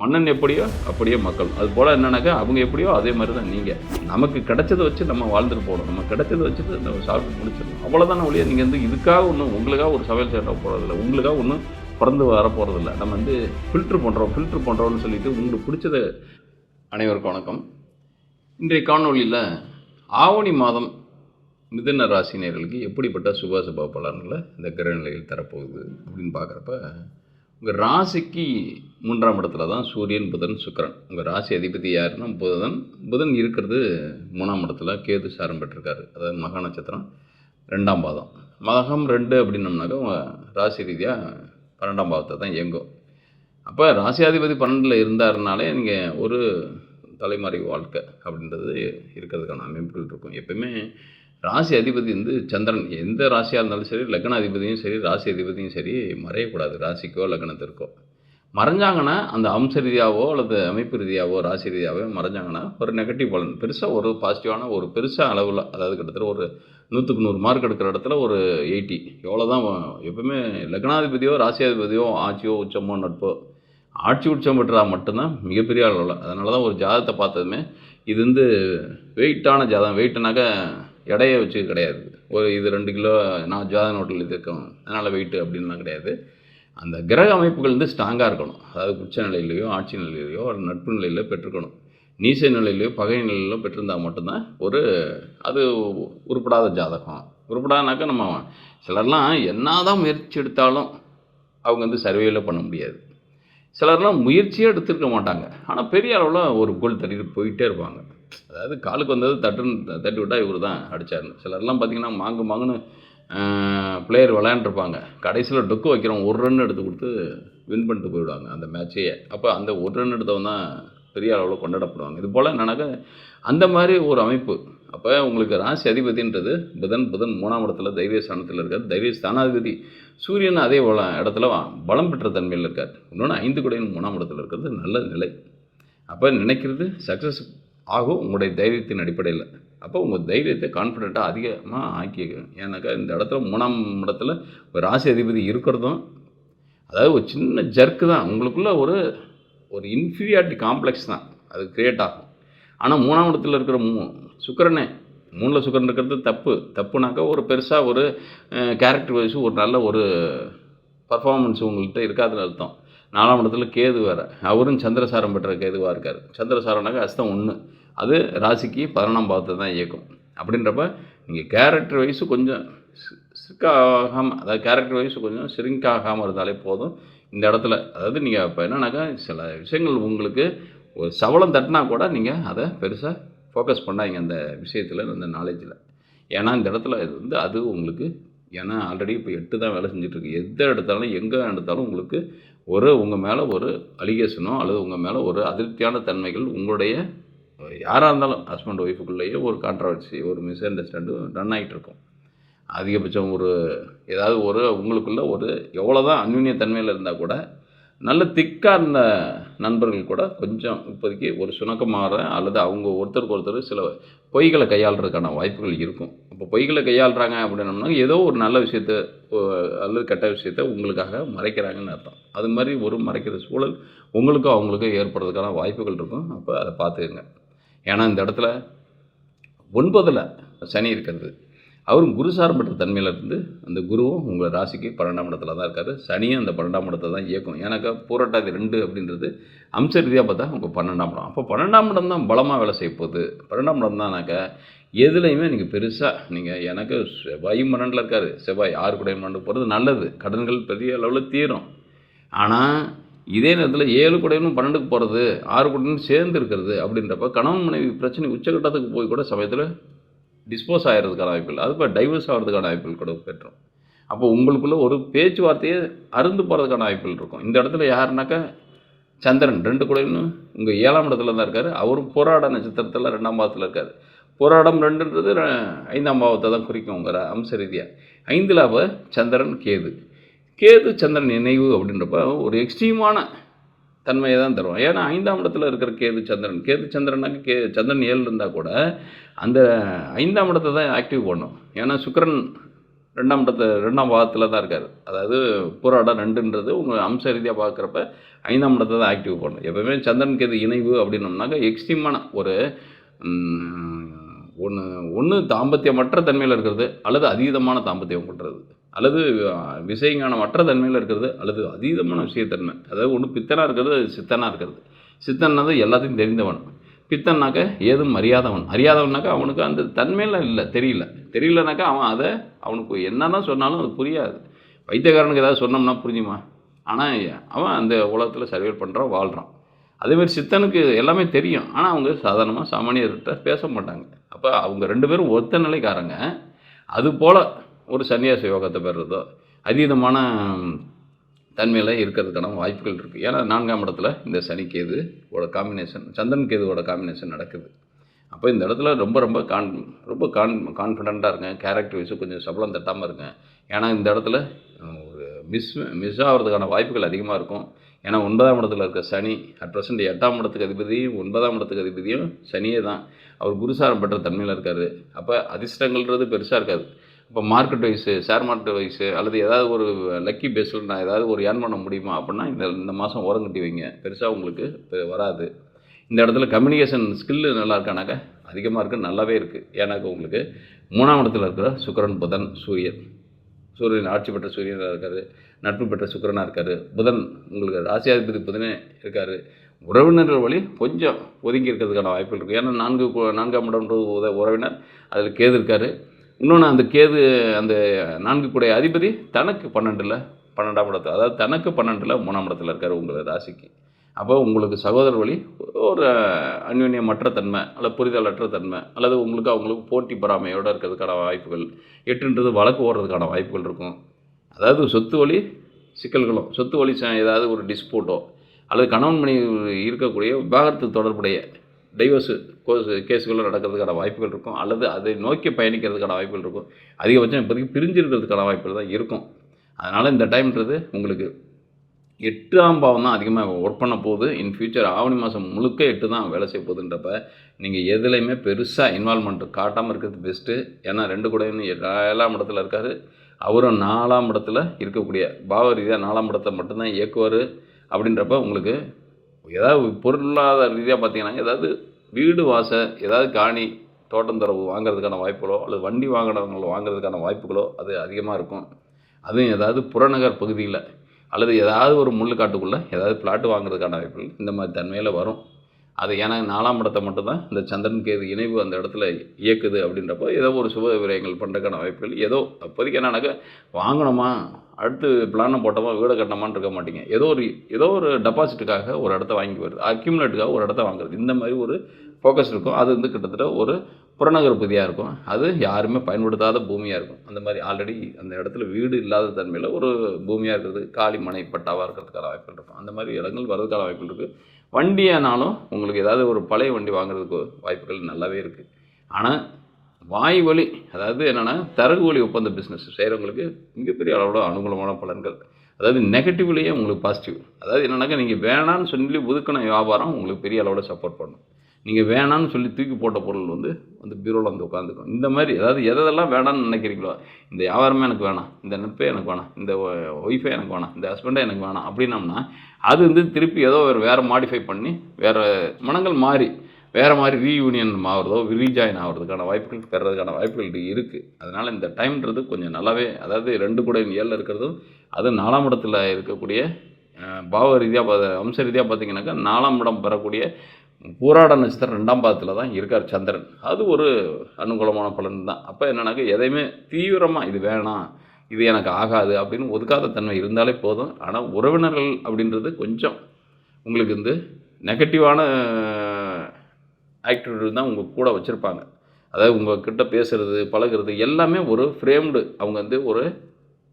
மன்னன் எப்படியோ அப்படியே மக்கள். அது போல் என்னன்னாக்கா அவங்க எப்படியோ அதே மாதிரி தான் நீங்கள் நமக்கு கிடைச்சதை வச்சு நம்ம வாழ்ந்துட்டு போகணும். நம்ம கிடைச்சதை வச்சுட்டு நம்ம சாப்பிட்டு முடிச்சிடணும். அவ்வளோதான ஒழிய நீங்கள் வந்து இதுக்காக ஒன்றும் உங்களுக்காக ஒரு சமையல் சேட்டை போகிறதில்ல உங்களுக்காக ஒன்றும் பிறந்து வர போகிறதில்ல நம்ம வந்து ஃபில்ட்ரு பண்ணுறோம் ஃபில்ட்ரு பண்ணுறோம்னு சொல்லிட்டு உங்களுக்கு பிடிச்சத அனைவருக்கும் வணக்கம். இன்றைய காணொளியில் ஆவணி மாதம் மிதுன ராசினியர்களுக்கு எப்படிப்பட்ட சுபாசுப பலன்களை இந்த கிரகநிலையில் தரப்போகுது அப்படின்னு பார்க்குறப்ப உங்கள் ராசிக்கு மூன்றாம் இடத்துல தான் சூரியன் புதன் சுக்கிரன். உங்கள் ராசி அதிபதி யாருன்னா புதன். புதன் இருக்கிறது மூணாம் இடத்துல கேது சாரம் பெற்றிருக்காரு. அதாவது மகா நட்சத்திரம் ரெண்டாம் பாதம். மகம் ரெண்டு அப்படின்னம்னாக்கா உங்கள் ராசி ரீதியாக பன்னெண்டாம் பாவத்தை தான் இயங்கும். அப்போ ராசியாதிபதி பன்னெண்டில் இருந்தாருனாலே நீங்கள் ஒரு தலைமறை வாழ்க்கை அப்படின்றது இருக்கிறதுக்கான அமைப்புகள் இருக்கும். எப்பயுமே ராசி அதிபதி வந்து சந்திரன். எந்த ராசியாக இருந்தாலும் சரி லக்ன அதிபதியும் சரி ராசி அதிபதியும் சரி மறையக்கூடாது. ராசிக்கோ லக்னத்திற்கோ. மறைஞ்சாங்கன்னா அந்த அம்ச ரீதியாவோ அல்லது அமைப்பு ரீதியாவோ ராசி ரீதியாவோ மறைஞ்சாங்கன்னா ஒரு நெகட்டிவ் பலன். பெருசாக ஒரு பாசிட்டிவான ஒரு பெருசாக அளவில் அதாவது கிட்டத்தட்ட ஒரு நூற்றுக்கு நூறு மார்க் எடுக்கிற இடத்துல ஒரு எயிட்டி எவ்வளோ தான் எப்பவுமே லக்னாதிபதியோ ராசியாதிபதியோ ஆட்சியோ உச்சமோ நட்போ ஆட்சி உச்சம் பெற்றால் மட்டும்தான் மிகப்பெரிய அளவில். அதனால தான் ஒரு ஜாதகத்தை பார்த்ததுமே இது வந்து வெயிட்டான ஜாதகம். வெயிட்டுனாக்க எடையை வச்சு கிடையாது. ஒரு இது ரெண்டு கிலோ நான் ஜாதக நோட்டில் இது இருக்கும் அதனால் வெயிட்டு அப்படின்லாம் கிடையாது. அந்த கிரக அமைப்புகள் வந்து ஸ்ட்ராங்காக இருக்கணும். அதாவது உச்ச நிலையிலையோ ஆட்சி நிலையிலையோ ஒரு நட்பு நிலையிலோ பெற்றுக்கணும் நீச நிலையிலையோ பகை நிலையிலோ பெற்றிருந்தால் மட்டும்தான் ஒரு அது உருப்படாத ஜாதகம். உருப்படாதனாக்கா நம்ம சிலர்லாம் என்னதான் முயற்சி எடுத்தாலும் அவங்க வந்து சர்வேல பண்ண முடியாது. சிலர்லாம் முயற்சியே எடுத்திருக்க மாட்டாங்க. ஆனால் பெரிய அளவில் ஒரு கோல் தட்டிட்டு போயிட்டே இருப்பாங்க. அதாவது காலுக்கு வந்தது தட்டுன்னு தட்டி விட்டால் இவர் தான் அடித்தார் சிலர்லாம் பார்த்திங்கன்னா மாங்கு மாங்குன்னு பிளேயர் விளையாண்டுருப்பாங்க. கடைசியில் டொக்கு வைக்கிறவன் ஒரு ரன் எடுத்து கொடுத்து வின் பண்ணிட்டு போயிடுவாங்க அந்த மேட்சையே அப்போ அந்த ஒரு ரன் எடுத்தவன் தான் பெரிய அளவில் கொண்டாடப்படுவாங்க. இது போல் என்னன்னாக்கா அந்த மாதிரி ஒரு அமைப்பு. அப்போ உங்களுக்கு ராசி அதிபதின்றது புதன் புதன் மூணாம் இடத்துல தைரிய ஸ்தானத்தில் இருக்கார். தைரிய ஸ்தானாதிபதி சூரியன் அதே போல இடத்துல பலம் பெற்ற தன்மையில் இருக்கார். இன்னொன்று ஐந்து குடையின் மூணாம் இடத்துல இருக்கிறது நல்ல நிலை. அப்போ நினைக்கிறது சக்ஸஸ் ஆகும் உங்களுடைய தைரியத்தின் அடிப்படையில். அப்போ உங்கள் தைரியத்தை கான்ஃபிடெண்ட்டாக அதிகமாக ஆக்கிக்கணும் ஏன்னாக்கா இந்த இடத்துல மூணாம் இடத்துல ஒரு ராசி அதிபதி இருக்கிறதும் அதாவது ஒரு சின்ன ஜர்க்கு தான். உங்களுக்குள்ள ஒரு ஒரு இன்ஃபீரியாரிட்டி காம்ப்ளெக்ஸ் தான். அது க்ரியேட் ஆகும். ஆனால் மூணாம் இடத்துல இருக்கிற மூ சுக்கரனே மூணில் சுக்கரன் இருக்கிறது தப்பு. தப்புனாக்கா ஒரு பெருசாக ஒரு கேரக்டர் வைஸ் ஒரு நல்ல ஒரு பர்ஃபார்மன்ஸ் உங்கள்கிட்ட இருக்காதுன்னு அர்த்தம். நாலாம் இடத்துல கேது வேறு. அவரும் சந்திரசாரம் பெற்ற கேதுவாக இருக்கார். சந்திரசாரம்னாக்கா அஸ்தம் ஒன்று அது ராசிக்கு பதினொன்றாம் பாவத்தை தான் இயக்கும். அப்படின்றப்ப நீங்கள் கேரக்டர் வைஸு கொஞ்சம் சிக்காகாமல் அதாவது கேரக்டர் வைஸ் கொஞ்சம் சிரிங்க் ஆகாமல் இருந்தாலே போதும். இந்த இடத்துல அதாவது நீங்கள் இப்போ என்னன்னாக்கா சில விஷயங்கள் உங்களுக்கு ஒரு சவளம் தட்டினா கூட நீங்கள் அதை பெருசாக ஃபோக்கஸ் பண்ணாங்க அந்த விஷயத்தில் அந்த நாலேஜில் ஏன்னா இந்த இடத்துல இது வந்து அது உங்களுக்கு ஏன்னா ஆல்ரெடி இப்போ எட்டு தான் வேலை செஞ்சுட்ருக்கு. எந்த எடுத்தாலும் எங்கே எடுத்தாலும் உங்களுக்கு ஒரு உங்கள் மேலே ஒரு அலிகேஷனோ அல்லது உங்கள் மேலே ஒரு அதிருப்தியான தன்மைகள் உங்களுடைய யாராக இருந்தாலும் ஹஸ்பண்ட் ஒய்ஃபுக்குள்ளேயே ஒரு கான்ட்ரவர்சி ஒரு மிஸ் அண்டர்ஸ்டாண்டும் ரன் ஆகிட்டு இருக்கும். அதிகபட்சம் ஒரு ஏதாவது ஒரு உங்களுக்குள்ள ஒரு எவ்வளோ தான் அந்யுன்ய தன்மையில் இருந்தால் கூட நல்ல திக்காக இருந்த நண்பர்கள் கூட கொஞ்சம் இப்போதைக்கு ஒரு சுணக்கமாற அல்லது அவங்க ஒருத்தருக்கு ஒருத்தர் சில பொய்களை கையாளுறதுக்கான வாய்ப்புகள் இருக்கும். இப்போ பொய்களை கையாளுறாங்க அப்படின்னம்னா ஏதோ ஒரு நல்ல விஷயத்த அல்லது கெட்ட விஷயத்த உங்களுக்காக மறைக்கிறாங்கன்னு அர்த்தம். அது மாதிரி ஒரு மறைக்கிற சூழல் உங்களுக்கும் அவங்களுக்கும் ஏற்படுறதுக்கான வாய்ப்புகள் இருக்கும். அப்போ அதை பார்த்துக்கங்க. ஏன்னா இந்த இடத்துல ஒன்பதில் சனி இருக்கிறது. அவரும் குரு சார்பற்ற தன்மையில் இருந்து அந்த குருவும் உங்கள் ராசிக்கு பன்னெண்டாம் இடத்துல தான் இருக்கார். சனியும் அந்த பன்னெண்டாம் இடத்தை தான் இயக்கும். ஏன்னாக்கா பூரட்டாதி ரெண்டு அப்படின்றது அம்ச ரீதியாக பார்த்தா உங்கள் பன்னெண்டாம் இடம். அப்போ பன்னெண்டாம் இடம் தான் பலமாக வேலை செய்ய போகுது. பன்னெண்டாம் இடம் தானாக்கா எதுலேயுமே நீங்கள் பெருசாக நீங்கள் எனக்கு செவ்வாயும் பன்னெண்டில் இருக்கார். செவ்வாய் ஆறு கூட மண்டு போகிறது நல்லது. கடன்கள் பெரிய அளவில் தீரும். ஆனால் இதே நேரத்தில் ஏழு குடையனும் பன்னெண்டுக்கு போகிறது ஆறு குடையனும் சேர்ந்து இருக்கிறது அப்படின்றப்ப கணவன் மனைவி பிரச்சனை உச்சகட்டத்துக்கு போய் கூட சமயத்தில் டிஸ்போஸ் ஆகிறதுக்கான வாய்ப்புகள் அது இப்போ டைவர்ஸ் ஆகிறதுக்கான வாய்ப்புகள் கூட பெற்றோம். அப்போ உங்களுக்குள்ளே ஒரு பேச்சுவார்த்தையே அருந்து போகிறதுக்கான வாய்ப்புகள் இருக்கும். இந்த இடத்துல யாருனாக்கா சந்திரன் ரெண்டு குடையனும் உங்கள் ஏழாம் இடத்துல தான் இருக்கார். அவரும் போராட நட்சத்திரத்தில் ரெண்டாம் பாவத்தில் இருக்கார். போராடம் ரெண்டுன்றது ஐந்தாம் பாவத்தை தான் குறிக்கும் உங்கள் அம்ச ரீதியாக ஐந்தில் அப்போ சந்திரன் கேது. கேது சந்திரன் நினைவு அப்படின்றப்ப ஒரு எக்ஸ்ட்ரீமான தன்மையை தான் தரும். ஏன்னா ஐந்தாம் இடத்துல இருக்கிற கேது சந்திரன் கேது சந்திரனாக்க கே சந்திரன் ஏழு இருந்தால் கூட அந்த ஐந்தாம் இடத்தை தான் ஆக்டிவ் பண்ணும். ஏன்னா சுக்கரன் ரெண்டாம் இடத்து ரெண்டாம் பாகத்தில் தான் இருக்கார். அதாவது போராடம் ரெண்டுன்றது உங்கள் அம்ச ரீதியாக பார்க்குறப்ப ஐந்தாம் இடத்தை தான் ஆக்டிவ் பண்ணும். எப்போவுமே சந்திரன் கேது இணைவு அப்படின்னோம்னாக்கா எக்ஸ்ட்ரீமான ஒரு ஒன்று ஒன்று தாம்பத்தியமற்ற தன்மையில் இருக்கிறது அல்லது அதீதமான தாம்பத்தியம் பண்ணுறது அல்லது அஹ், விஷயஞானமற்ற தன்மையில் இருக்கிறது அல்லது அதீதமான விஷயத்தன்மை அதாவது ஒன்று பித்தனாக இருக்கிறது அது சித்தனாக இருக்கிறது. சித்தன்னது எல்லாத்தையும் தெரிந்தவன். பித்தன்னாக்க ஏதும் அறியாதவன். அறியாதவனாக்கா அவனுக்கு அந்த தன்மையெல்லாம் இல்லை தெரியல. தெரியலனாக்கா அவன் அதை அவனுக்கு என்ன தான் சொன்னாலும் அது புரியாது. வைத்தியக்காரனுக்கு ஏதாவது சொன்னோம்னா புரிஞ்சுமா? ஆனால் அவன் அந்த உலகத்தில் சர்வே பண்ணுறான் வாழ்கிறான் அதேமாதிரி சித்தனுக்கு எல்லாமே தெரியும். ஆனால் அவங்க சாதாரணமாக சாமானியர்கிட்ட பேச மாட்டாங்க. அப்போ அவங்க ரெண்டு பேரும் ஒத்த நிலைக்காரங்க. அது போல் ஒரு சன்னியாச யோகத்தை பெறுறதோ அதீதமான தன்மையில் இருக்கிறதுக்கான வாய்ப்புகள் இருக்குது ஏன்னா நான்காம் இடத்துல இந்த சனி கேதுவோட காம்பினேஷன் சந்திரன் கேதுவோட காம்பினேஷன் நடக்குது. அப்போ இந்த இடத்துல ரொம்ப ரொம்ப கான் ரொம்ப கான் கான்ஃபிடண்ட்டாக இருங்க. கேரக்டர் வைஸும் கொஞ்சம் சபலம் தட்டாமல் இருங்க. ஏன்னா இந்த இடத்துல ஒரு மிஸ் மிஸ் ஆகிறதுக்கான வாய்ப்புகள் அதிகமாக இருக்கும். ஏன்னா ஒன்பதாம் இடத்துல இருக்க சனி அட் ப்ரெசென்ட் எட்டாம் இடத்துக்கு அதிபதியும் ஒன்பதாம் இடத்துக்கு அதிபதியும் சனியே தான் அவர் குருசாரம் பெற்ற தன்மையில் இருக்கார். அப்போ அதிர்ஷ்டங்கள்ன்றது பெருசாக இருக்காது. இப்போ market wise share market wise அல்லது ஏதாவது ஒரு லக்கி பேஸில் நான் ஏதாவது ஒரு ஏர்ன் பண்ண முடியுமா அப்படின்னா இந்த இந்த மாதம் ஓரம் கட்டி வைங்க. பெருசாக உங்களுக்கு வராது. இந்த இடத்துல கம்யூனிகேஷன் ஸ்கில்லு நல்லா இருக்கானாக்கா அதிகமாக இருக்குது நல்லாவே இருக்குது ஏன்னாக்கா உங்களுக்கு மூணாம் இடத்துல இருக்கிற சுக்கரன் புதன் சூரியன். சூரியன் ஆட்சி பெற்ற சூரியனாக இருக்கார் நட்பு பெற்ற சுக்கரனாக இருக்கார். புதன் உங்களுக்கு ராசியாதிபதி புதனே இருக்கார். உறவினர்கள் வழி கொஞ்சம் ஒதுங்கி இருக்கிறதுக்கான வாய்ப்புகள் இருக்குது ஏன்னா நான்கு நான்காம் இடம்ன்றது உறவினர் அதில் கேது இருக்கார். இன்னொன்று அந்த கேது அந்த நான்கு கூடைய அதிபதி தனக்கு பன்னெண்டில் பன்னெண்டாம் இடத்துல அதாவது தனக்கு பன்னெண்டில் மூணாம் இடத்துல இருக்கார் உங்கள் ராசிக்கு. அப்போ உங்களுக்கு சகோதரர் வழி ஒரு அந்யோன்யமற்ற தன்மை அல்லது புரிதலற்ற தன்மை அல்லது உங்களுக்கு அவங்களுக்கு போட்டி பொறாமையோடு இருக்கிறதுக்கான வாய்ப்புகள் எட்டுன்றது வழக்கு ஓடுறதுக்கான வாய்ப்புகள் இருக்கும். அதாவது சொத்து வழி சிக்கல்களும் சொத்து வழி ச- ஏதாவது ஒரு டிஸ்பியூட்டோ அல்லது கணவன் மணி இருக்கக்கூடிய விவாகரத்து தொடர்புடைய டைவர்ஸு கேஸுகளும் நடக்கிறதுக்கான வாய்ப்புகள் இருக்கும். அல்லது அதை நோக்கி பயணிக்கிறதுக்கான வாய்ப்புகள் இருக்கும். அதிகபட்சம் இப்போதைக்கு பிரிஞ்சிருக்கிறதுக்கான வாய்ப்புகள் தான் இருக்கும். அதனால் இந்த டைம்ன்றது உங்களுக்கு எட்டாம் பாவம் தான் அதிகமாக ஒர்க் பண்ண போகுது. இன் ஃபியூச்சர் ஆவணி மாதம் முழுக்க எட்டு தான் வேலை செய்ய போகுதுன்றப்ப நீங்கள் எதுலேயுமே பெருசாக இன்வால்மெண்ட் காட்டாமல் இருக்கிறது பெஸ்ட்டு ஏன்னா ரெண்டு கூட ஏழாம் இடத்துல இருக்கார். அவரும் நாலாம் இடத்துல இருக்கக்கூடிய பாவ ரீதியாக நாலாம் இடத்தை மட்டும்தான் இயக்குவார். அப்படின்றப்ப உங்களுக்கு ஏதாவது பொருளாதார ரீதியாக பார்த்தீங்கன்னா ஏதாவது வீடு வாச ஏதாவது காணி தோட்டம் துறவு வாங்குறதுக்கான வாய்ப்புகளோ அல்லது வண்டி வாங்கினவங்கள வாங்குறதுக்கான வாய்ப்புகளோ அது அதிகமாக இருக்கும். அதுவும் ஏதாவது புறநகர் பகுதியில் அல்லது ஏதாவது ஒரு முள்ளுக்காட்டுக்குள்ளே ஏதாவது பிளாட்டு வாங்குறதுக்கான வாய்ப்புகள் இந்த மாதிரி தன்மையில் வரும். அது ஏன்னா நாலாம் இடத்தை மட்டும்தான் இந்த சந்திரன் கேது இணைவு அந்த இடத்துல இயக்குது அப்படின்றப்போ ஏதோ ஒரு சுப விரயங்கள் பண்ணுறதுக்கான வாய்ப்புகள் ஏதோ அப்போதைக்கு என்னன்னாக்க வாங்கணுமா? அடுத்து பிளானை போட்டோமா வீடு கட்டணமான்னு இருக்க மாட்டீங்க. ஏதோ ஒரு ஏதோ ஒரு டெபாசிட்டுக்காக ஒரு இடத்த வாங்கி வருது. அக்யூமுலேட்டுக்காக ஒரு இடத்த வாங்குறது. இந்த மாதிரி ஒரு ஃபோக்கஸ் இருக்கும். அது வந்து கிட்டத்தட்ட ஒரு புறநகர் பகுதியாக இருக்கும். அது யாருமே பயன்படுத்தாத பூமியாக இருக்கும். அந்த மாதிரி ஆல்ரெடி அந்த இடத்துல வீடு இல்லாத தன்மையில் ஒரு பூமியாக இருக்கிறது. காலி மனை பட்டாவாக இருக்கிறதுக்கான வாய்ப்புகள் இருக்கும். அந்த மாதிரி இடங்கள் வர்றதுக்கான வாய்ப்புகள் இருக்குது வண்டியானாலும் உங்களுக்கு ஏதாவது ஒரு பழைய வண்டி வாங்குறதுக்கு வாய்ப்புகள் நல்லாவே இருக்குது ஆனால் வாய் வழி அதாவது என்னென்னா தரகு வழி ஒப்பந்த பிஸ்னஸ் செய்கிறவங்களுக்கு மிகப்பெரிய அளவோட அனுகூலமான பலன்கள். அதாவது நெகட்டிவ்லேயே உங்களுக்கு பாசிட்டிவ் அதாவது என்னென்னாக்கா நீங்கள் வேணான்னு சொல்லி ஒதுக்கின வியாபாரம் உங்களுக்கு பெரிய அளவோட சப்போர்ட் பண்ணும். நீங்கள் வேணான்னு சொல்லி தூக்கி போட்ட பொருள் வந்து அந்த பீரோவில் வந்து உட்காந்துக்கும் இந்த மாதிரி அதாவது எதெல்லாம் வேணான்னு நினைக்கிறீங்களோ இந்த வியாபாரமே எனக்கு வேணாம் இந்த நட்பே எனக்கு வேணாம் இந்த ஒய்ஃபே எனக்கு வேணாம் இந்த ஹஸ்பண்டே எனக்கு வேணாம் அப்படின்னம்னா அது வந்து திருப்பி ஏதோ ஒரு வேறு மாடிஃபை பண்ணி வேறு மனங்கள் மாறி வேறு மாதிரி ரீயூனியன் ஆகிறதோ ரீஜாயின் ஆகிறதுக்கான வாய்ப்புகள் பெறதுக்கான வாய்ப்புகள் இருக்குது அதனால் இந்த டைம்ன்றது கொஞ்சம் நல்லாவே அதாவது ரெண்டு கூட ஏழில் இருக்கிறதும் அது நாலாம் இடத்துல இருக்கக்கூடிய பாவ ரீதியாக பா அம்ச ரீதியாக பார்த்தீங்கன்னாக்கா நாலாம் இடம் பெறக்கூடிய பூராட நட்சத்திரம் ரெண்டாம் பாதத்தில் தான் இருக்கார் சந்திரன். அது ஒரு அனுகூலமான பலன் தான். அப்போ என்னென்னாக்கா எதையுமே தீவிரமாக இது வேணாம் இது எனக்கு ஆகாது அப்படின்னு ஒதுக்காத தன்மை இருந்தாலே போதும். ஆனால் உறவினர்கள் அப்படின்றது கொஞ்சம் உங்களுக்கு வந்து நெகட்டிவான ஆக்டிவிட்டி தான் உங்கள் கூட வச்சுருப்பாங்க. அதாவது உங்கள் கிட்ட பேசுகிறது பழகுறது எல்லாமே ஒரு ஃப்ரேம்டு அவங்க வந்து ஒரு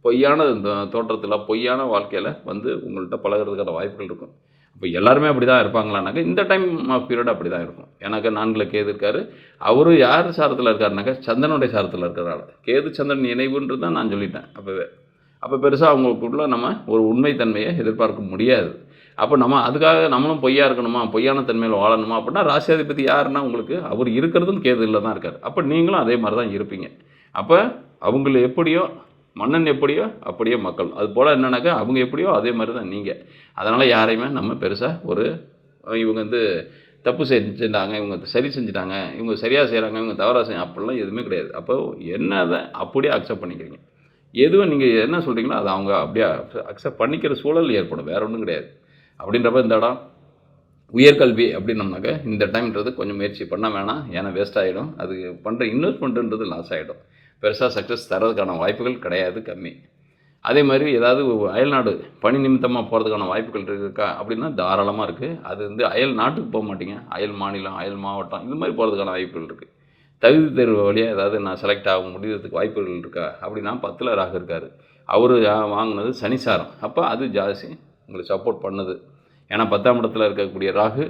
பொய்யான தோற்றத்தில் பொய்யான வாழ்க்கையில் வந்து உங்கள்கிட்ட பழகுறதுக்கான வாய்ப்புகள் இருக்கும். இப்போ எல்லாருமே அப்படி தான் இருப்பாங்களானாக்கா இந்த டைம் ஆஃப் பீரியட் அப்படி தான் இருக்கும். ஏன்னாக்கா நான்கில் கேது இருக்காரு அவர் யார் சாரத்தில் இருக்காருனாக்கா சந்திரனுடைய சாரத்தில் இருக்கிறனால கேது சந்திரன் இணைவுன்றது தான் நான் சொல்லிட்டேன் அப்போவே. அப்போ பெருசாக அவங்களுக்குள்ள நம்ம ஒரு உண்மைத்தன்மையை எதிர்பார்க்க முடியாது. அப்போ நம்ம அதுக்காக நம்மளும் பொய்யா இருக்கணுமா? பொய்யான தன்மையில் வாழணுமா? அப்படின்னா ராசியாதிபதி யாருன்னா உங்களுக்கு அவர் இருக்கிறதும் கேதுல தான் இருக்கார். அப்போ நீங்களும் அதே மாதிரி தான் இருப்பீங்க. அப்போ அவங்கள எப்படியோ மன்னன் எப்படியோ அப்படியே மக்கள். அது போல் என்னென்னாக்கா அவங்க எப்படியோ அதே மாதிரி தான் நீங்கள் அதனால் யாரையுமே நம்ம பெருசாக ஒரு இவங்க வந்து தப்பு செஞ்சுட்டாங்க இவங்க சரி செஞ்சுட்டாங்க இவங்க சரியாக செய்கிறாங்க இவங்க தவறாக செய்ய அப்படிலாம் எதுவுமே கிடையாது. அப்போ என்னதை அப்படியே அக்செப்ட் பண்ணிக்கிறீங்க. எதுவும் நீங்கள் என்ன சொல்கிறீங்களோ அதை அவங்க அப்படியே அக்செப்ட் பண்ணிக்கிற சூழல் ஏற்படும். வேறு ஒன்றும் கிடையாது. அப்படின்றப்ப இந்த இடம் உயர்கல்வி அப்படின்னம்னாக்க இந்த டைம்ன்றது கொஞ்சம் முயற்சி பண்ண வேணாம். ஏன்னா வேஸ்ட் ஆகிடும் அது பண்ணுற இன்வெஸ்ட்மெண்ட்டுன்றது லாஸ் ஆகிடும் பெருசாக சக்ஸஸ் தரதுக்கான வாய்ப்புகள் கிடையாது கம்மி. அதே மாதிரி ஏதாவது அயல்நாடு பணி நிமித்தமாக போகிறதுக்கான வாய்ப்புகள் இருக்கா அப்படின்னா தாராளமாக இருக்குது அது வந்து அயல் நாட்டுக்கு போக மாட்டீங்க. அயல் மாநிலம் அயல் மாவட்டம் இது மாதிரி போகிறதுக்கான வாய்ப்புகள் இருக்குது தகுதி தேர்வு வழியாக ஏதாவது நான் செலக்ட் ஆக முடியறதுக்கு வாய்ப்புகள் இருக்கா அப்படின்னா பத்தில் ராக இருக்கார். அவர் வாங்கினது சனிசாரம் அப்போ அது ஜாஸ்தி. உங்களுக்கு சப்போர்ட் பண்ணுது. ஏன்னா பத்தாம் இடத்துல இருக்கக்கூடிய ராகு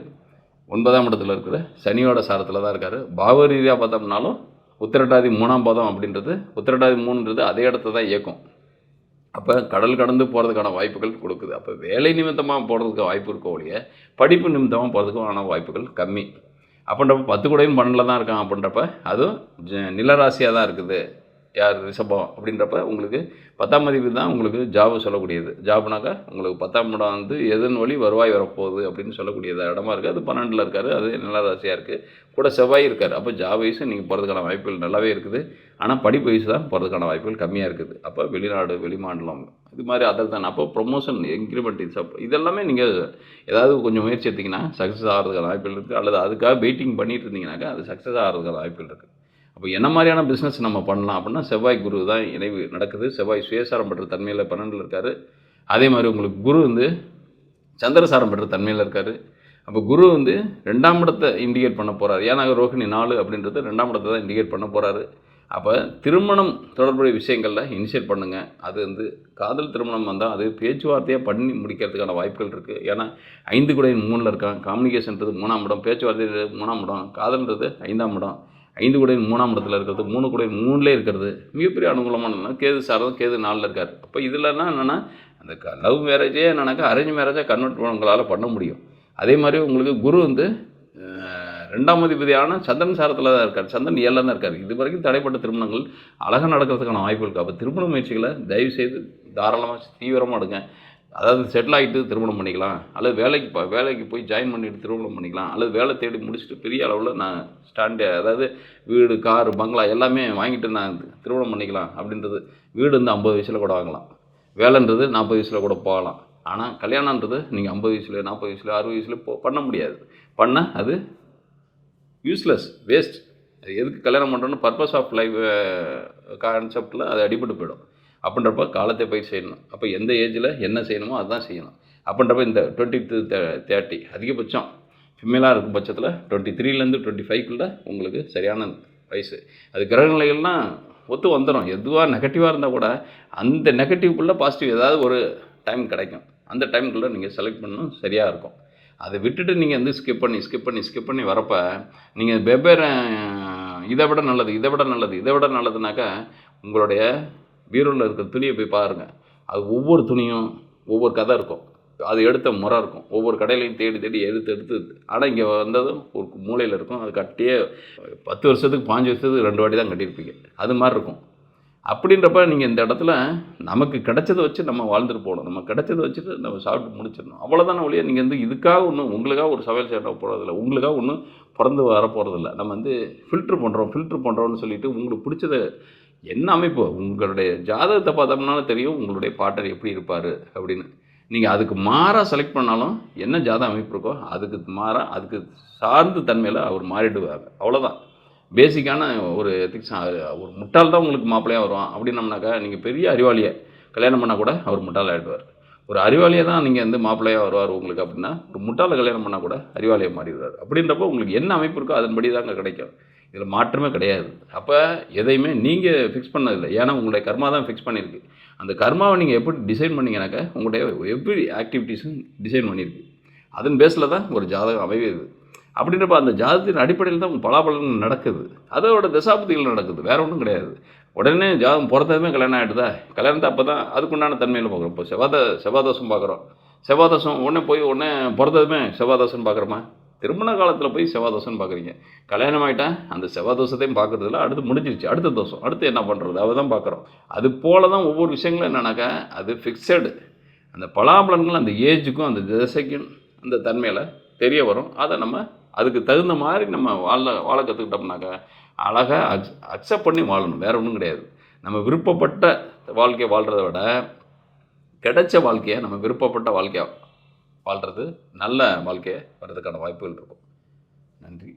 ஒன்பதாம் இடத்துல இருக்கிற சனியோட சாரத்தில் தான் இருக்கார். பாவ ரீதியாக பார்த்தோம்னாலும் உத்திரட்டாதி மூணாம் பாதம் அப்படின்றது உத்திரட்டாதி மூணுன்றது அதே இடத்த தான் இயக்கும். அப்போ கடல் கடந்து போகிறதுக்கான வாய்ப்புகள் கொடுக்குது. அப்போ வேலை நிமித்தமாக போகிறதுக்கு வாய்ப்பு இருக்கோ ஒழிய படிப்பு நிமித்தமாக போகிறதுக்கான வாய்ப்புகள் கம்மி. அப்படின்றப்ப பத்து கூடையும் பண்ணல தான் இருக்கான் அப்படின்றப்ப அதுவும் ஜ- நிலராசியாக தான் இருக்குது. யார் ரிஷபம் அப்படின்றப்ப உங்களுக்கு பத்தாம் மதிப்பு தான் உங்களுக்கு ஜாப் சொல்லக்கூடியது. ஜாப்னாக்கா உங்களுக்கு பத்தாம் இடம் வந்து எதன் வழி வருவாய் வரப்போகுது அப்படின்னு சொல்லக்கூடியது இடமா இருக்குது அது பன்னெண்டில் இருக்காரு. அது நிலராசியாக இருக்குது கூட செவ்வாய் இருக்கார். அப்போ ஜாப் வயசு நீங்கள் போகிறதுக்கான வாய்ப்புகள் நல்லாவே இருக்குது. ஆனால் படிப்பு வயசு தான் போகிறதுக்கான வாய்ப்புகள் கம்மியாக இருக்குது. அப்போ வெளிநாடு வெளிமாநிலம் இது மாதிரி அதர் தான் அப்போ ப்ரொமோஷன் இன்க்ரிமெண்ட் இது சப் இதெல்லாமே நீங்கள் ஏதாவது கொஞ்சம் முயற்சி எடுத்தீங்கன்னா சக்ஸஸ் ஆகிறதுக்கான வாய்ப்புகள் இருக்குது அல்லது அதுக்காக வெயிட்டிங் பண்ணிட்டு இருந்தீங்கன்னாக்கா அது சக்ஸஸ் ஆகிறதுக்கான வாய்ப்புகள் இருக்குது அப்போ என்ன மாதிரியான பிஸ்னஸ் நம்ம பண்ணலாம் அப்படின்னா செவ்வாய் குரு தான் இணைவு நடக்குது. செவ்வாய் சுயசாரம் பெற்ற தன்மையில் பன்னெண்டில் இருக்கார். அதே மாதிரி உங்களுக்கு குரு வந்து சந்திரசாரம் பெற்ற தன்மையில் இருக்கார். அப்போ குரு வந்து ரெண்டாம் இடத்தை இண்டிகேட் பண்ண போகிறார் ஏன்னா ரோஹிணி நாலு அப்படின்றது ரெண்டாம் இடத்தை தான் இண்டிகேட் பண்ண போகிறாரு அப்போ திருமணம் தொடர்புடைய விஷயங்களில் இனிஷியேட் பண்ணுங்கள் அது வந்து காதல் திருமணம் வந்தால் அது பேச்சுவார்த்தையாக பண்ணி முடிக்கிறதுக்கான வாய்ப்புகள் இருக்குது ஏன்னா ஐந்து கூட மூணில் இருக்கான். கம்யூனிகேஷன்றது மூணாம் இடம். பேச்சுவார்த்தை மூணாம் இடம். காதல்ன்றது ஐந்தாம் இடம். ஐந்து கூட மூணாம் இடத்துல இருக்கிறது மூணு கூட மூணுலே இருக்கிறது. மிகப்பெரிய அனுகூலமான கேது சாரதம் கேது நாளில் இருக்கார். அப்போ இதில்னா என்னென்னா அந்த லவ் மேரேஜே என்னன்னாக்கா அரேஞ்ச் மேரேஜாக கன்வெர்ட் உங்களால் பண்ண முடியும். அதே மாதிரி உங்களுக்கு குரு வந்து ரெண்டாம் அதிபதியான சந்திரன் சாரத்தில் தான் இருக்கார். சந்திரன் ஏழில் தான் இருக்கார். இது வரைக்கும் தடைப்பட்ட திருமணங்கள் அழகாக நடக்கிறதுக்கான வாய்ப்பு இருக்குது அப்போ திருமண முயற்சிகளை தயவு செய்து தாராளமாக தீவிரமாக எடுங்க. அதாவது செட்டில் ஆகிட்டு திருமணம் பண்ணிக்கலாம். அல்லது வேலைக்கு ப- வேலைக்கு போய் ஜாயின் பண்ணிட்டு திருமணம் பண்ணிக்கலாம். அல்லது வேலை தேடி முடிச்சுட்டு பெரிய அளவில் நான் ஸ்டாண்டு அதாவது வீடு கார் பங்களா எல்லாமே வாங்கிட்டு நான் திருமணம் பண்ணிக்கலாம் அப்படின்றது. வீடு வந்து ஐம்பது வயசில் கூட வாங்கலாம். வேலைன்றது நாற்பது வயசில் கூட போகலாம். ஆனால் கல்யாணன்றது நீங்கள் ஐம்பது வயசுல நாற்பது வயசுல அறுபது வயசில் போ பண்ண முடியாது. பண்ணால் அது யூஸ்லெஸ் வேஸ்ட் அது எதுக்கு கல்யாணம் பண்ணுறோன்னு பர்பஸ் ஆஃப் லைஃப் கான்செப்டில் அது அடிபட்டு போயிடும். அப்படின்றப்ப காலத்தை பயிர் செய்யணும். அப்போ எந்த ஏஜில் என்ன செய்யணுமோ அதுதான் செய்யணும். அப்படின்றப்ப இந்த டுவெண்ட்டி டு தேர்ட்டி அதிகபட்சம் ஃபிமேலாக இருக்கும் பட்சத்தில் டுவெண்ட்டி த்ரீலேருந்து டுவெண்ட்டி ஃபைவ்க்குள்ளே உங்களுக்கு சரியான வயசு. அது கிரகநிலைகள்லாம் ஒத்து வந்துடும் எதுவாக நெகட்டிவாக இருந்தால் கூட அந்த நெகட்டிவ்குள்ளே பாசிட்டிவ் ஏதாவது ஒரு டைம் கிடைக்கும். அந்த டைம்குள்ளே நீங்கள் செலக்ட் பண்ணணும் சரியாக இருக்கும். அதை விட்டுட்டு நீங்கள் வந்து ஸ்கிப் பண்ணி ஸ்கிப் பண்ணி ஸ்கிப் பண்ணி வரப்ப நீங்கள் வெவ்வேறு இதை விட நல்லது இதை விட நல்லது இதை விட நல்லதுனாக்கா உங்களுடைய பீரோவில் இருக்கிற துணியை போய் பாருங்கள் அது ஒவ்வொரு துணியும் ஒவ்வொரு கதை இருக்கும். அது எடுத்த முறை இருக்கும். ஒவ்வொரு கடையிலையும் தேடி தேடி எடுத்து எடுத்து ஆனால் இங்கே வந்ததும் ஒரு மூலையில் இருக்கும். அது கட்டியே பத்து வருஷத்துக்கு பாஞ்சு வருஷத்துக்கு ரெண்டு வாட்டி தான் கட்டியிருப்பீங்க. அது மாதிரி இருக்கும். அப்படின்றப்ப நீங்கள் இந்த இடத்துல நமக்கு கிடைச்சதை வச்சு நம்ம வாழ்ந்துட்டு போகணும். நம்ம கிடைச்சதை வச்சுட்டு நம்ம சாப்பிட்டு முடிச்சிடணும். அவ்வளோதான ஒழிய நீங்கள் வந்து இதுக்காக ஒன்றும் உங்களுக்காக ஒரு சமையல் சேட்டை போகிறதில்ல உங்களுக்காக ஒன்றும் பிறந்து வர போகிறதில்ல நம்ம வந்து ஃபில்ட்ரு பண்ணுறோம் ஃபில்ட்ரு பண்ணுறோம்னு சொல்லிட்டு உங்களுக்கு பிடிச்சத என்ன அமைப்பு? உங்களுடைய ஜாதகத்தை பார்த்தோம்னாலும் தெரியும் உங்களுடைய பாட்டர் எப்படி இருப்பார் அப்படின்னு. நீங்கள் அதுக்கு மாறாக செலக்ட் பண்ணாலும் என்ன ஜாத அமைப்பு இருக்கோ அதுக்கு மாறாக அதுக்கு சார்ந்த தன்மையில் அவர் மாறிடுவார். அவ்வளோதான் பேசிக்கான ஒரு எத்திக்ஸ் ஒரு முட்டாள் தான் உங்களுக்கு மாப்பிள்ளையாக வருவான் அப்படின்னம்னாக்கா நீங்கள் பெரிய அறிவாளியை கல்யாணம் பண்ணால் கூட அவர் முட்டாள் ஆகிடுவார் ஒரு அறிவாளியை தான் நீங்கள் வந்து மாப்பிள்ளையாக வருவார் உங்களுக்கு அப்படின்னா ஒரு முட்டாளை கல்யாணம் பண்ணால் கூட அறிவாளியை மாறிடுவார். அப்படின்றப்போ உங்களுக்கு என்ன அமைப்பு இருக்கோ அதன்படி தாங்க கிடைக்கும். இதில் மாற்றமே கிடையாது. அப்போ எதையுமே நீங்கள் ஃபிக்ஸ் பண்ணதில்லை. ஏன்னா உங்களுடைய கர்மா தான் ஃபிக்ஸ் பண்ணியிருக்கு. அந்த கர்மாவை நீங்கள் எப்படி டிசைன் பண்ணீங்கன்னாக்கா உங்களுடைய எப்படி ஆக்டிவிட்டீஸும் டிசைன் பண்ணியிருக்கு. அதன் பேஸில் தான் ஒரு ஜாதகம் அமைவது அப்படின்றப்ப அந்த ஜாதகத்தின் அடிப்படையில் தான் பலாபலன் நடக்குது. அதோட தசாபதிகள் நடக்குது. வேறு ஒன்றும் கிடையாது. உடனே ஜாதகம் பிறந்ததுமே கல்யாணம் ஆகிடுதா கல்யாணத்தை அப்போ தான் அதுக்குண்டான தன்மையில் பார்க்குறோம். இப்போ செவ்வாத செவ்வாதோஷம் பார்க்குறோம். செவ்வாதோஷம் உடனே போய் உடனே பிறந்ததுமே செவ்வாதோஷம் பார்க்குறோமா? திருமண காலத்தில் போய் செவ்வாய் தோசைன்னு பார்க்குறீங்க கல்யாணம் ஆகிட்டேன் அந்த செவ்வாய் தோசத்தையும் பார்க்குறதில்ல அடுத்து முடிஞ்சிருச்சு. அடுத்த தோசம். அடுத்து என்ன பண்ணுறது அதை தான் பார்க்குறோம் அது போல தான் ஒவ்வொரு விஷயங்களும் என்னன்னாக்கா அது ஃபிக்ஸடு அந்த பலாபலன்கள் அந்த ஏஜுக்கும் அந்த திசைக்கும் அந்த தன்மையில் தெரிய வரும். அதை நம்ம அதுக்கு தகுந்த மாதிரி நம்ம வாழ வாழ கற்றுக்கிட்டோம்னாக்கா அழகாக அக்ஸ் அக்செப்ட் பண்ணி வாழணும். வேறு ஒன்றும் கிடையாது. நம்ம விருப்பப்பட்ட வாழ்க்கையை வாழ்கிறத விட கிடைச்ச வாழ்க்கையை நம்ம விருப்பப்பட்ட வாழ்க்கையாக வாழ்கிறது நல்ல வாழ்க்கையை வர்றதுக்கான வாய்ப்புகள் இருக்கும். நன்றி.